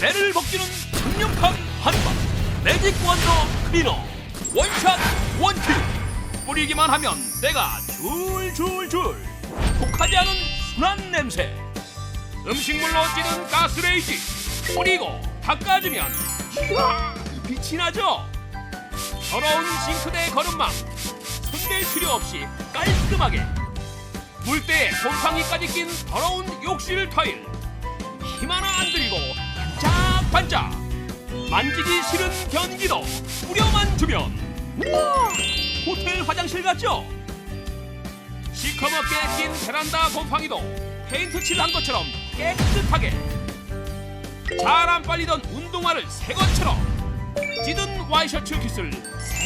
때를 벗기는 강력한 한방. 매직 원더 클리너. 원샷 원킬. 뿌리기만 하면 때가 줄줄줄. 독하지 않은 순한 냄새. 음식물로 찌든 가스레인지. 뿌리고 닦아주면 휘와 빛이 나죠? 더러운 싱크대 거름망. 손댈 필요 없이 깔끔하게. 물때에 곰팡이까지 낀 더러운 욕실 타일. 힘 하나 안 들이고 반짝반짝 만지기 싫은 변기도 뿌려만 주면. 우와 호텔 화장실 같죠? 시커멓게 낀 베란다 곰팡이도 페인트 칠한 것처럼 깨끗하게. 잘 안 빨리던 운동화를 새 것처럼. 찌든 와이셔츠 깃을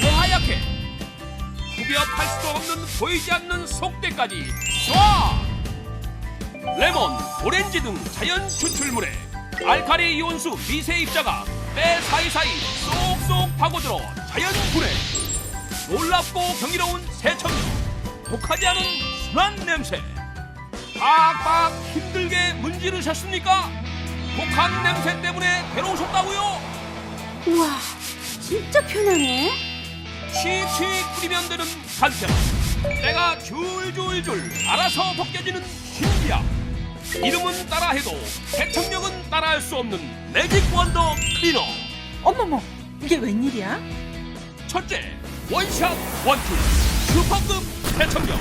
새하얗게. 구비업할 수도 없는 보이지 않는 속대까지 쏴! 레몬, 오렌지 등 자연 추출물에 알카리 이온수 미세 입자가 때 사이사이 쏙쏙 파고들어 자연 분해 놀랍고 경이로운 세척력 독하지 않은 순한 냄새 빡빡 힘들게 문지르셨습니까? 독한 냄새 때문에 괴로우셨다고요? 우와, 진짜 편하네. 칙칙 뿌리면 되는 간편 때가 줄줄줄 알아서 벗겨지는 신기함 이름은 따라해도 세척력은 따라할 수 없는 매직 원더 클리너. 어머머, 이게 웬일이야? 첫째 원샷 원툴 슈퍼급 세척력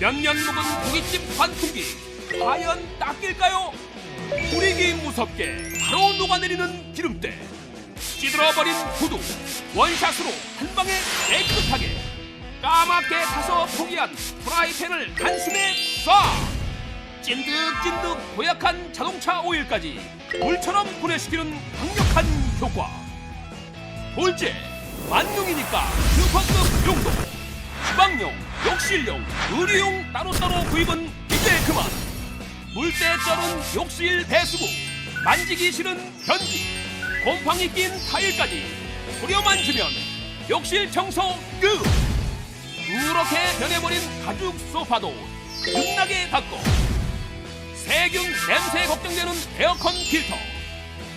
몇몇 묵은 고깃집 환풍기 과연 닦일까요? 뿌리기 무섭게 바로 녹아내리는 기름때. 찌들어버린 구두 원샷으로 한 방에 깨끗하게 까맣게 타서 포기한 프라이팬을 한숨에 쏴 찐득찐득 고약한 자동차 오일까지 물처럼 분해시키는 강력한 효과. 둘째 만능이니까 슈퍼급 용도. 주방용, 욕실용, 의류용 따로따로 구입은 이제 그만. 물때 쩔은 욕실 배수구 만지기 싫은 변기 곰팡이 낀 타일까지 뿌려만 주면 욕실 청소 끝. 누렇게 변해버린 가죽 소파도 윤나게 닦고 세균 냄새 걱정되는 에어컨 필터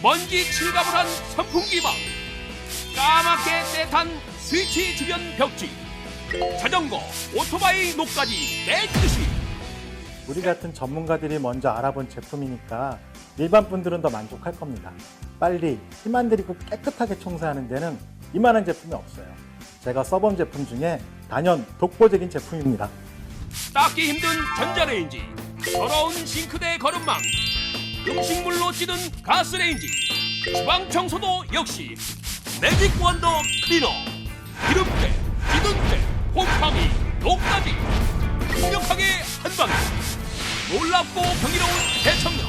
먼지 칠갑을 한 선풍기방 까맣게 떼탄 스위치 주변 벽지 자전거 오토바이 녹까지 깨끗이 우리 같은 전문가들이 먼저 알아본 제품이니까 일반 분들은 더 만족할 겁니다. 빨리 힘 안 들이고 깨끗하게 청소하는 데는 이만한 제품이 없어요. 제가 써본 제품 중에 단연 독보적인 제품입니다. 닦기 힘든 전자레인지 더러운 싱크대 거름망. 음식물로 찌든 가스레인지. 주방 청소도 역시 매직 원더 클리너. 기름때 찌든때 곰팡이 녹까지. 강력하게 한방에. 놀랍고 경이로운 세척력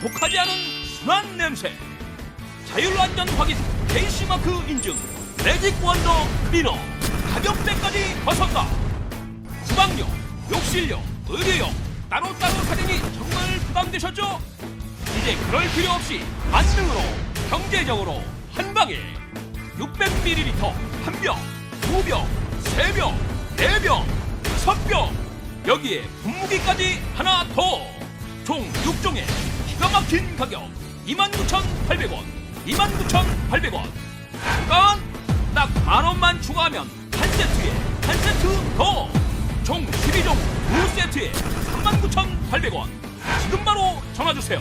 독하지 않은 순한 냄새. 자율안전 확인. KC마크 인증. 매직 원더 클리너. 가격대까지 벗었다 주방용, 욕실용, 의료용 따로따로 사정이 정말 부담되셨죠? 이제 그럴 필요 없이 만능으로 경제적으로 한 방에 600ml 한 병, 두 병, 세 병, 네 병, 다섯 병. 여기에 분무기까지 하나 더. 총 6종에 기가 막힌 가격. 29,800원 29,800원. 잠깐 딱 만원만 추가하면 한 세트에 한 세트 더. 총 12종 두 세트에 39,800원. 지금 바로 전화주세요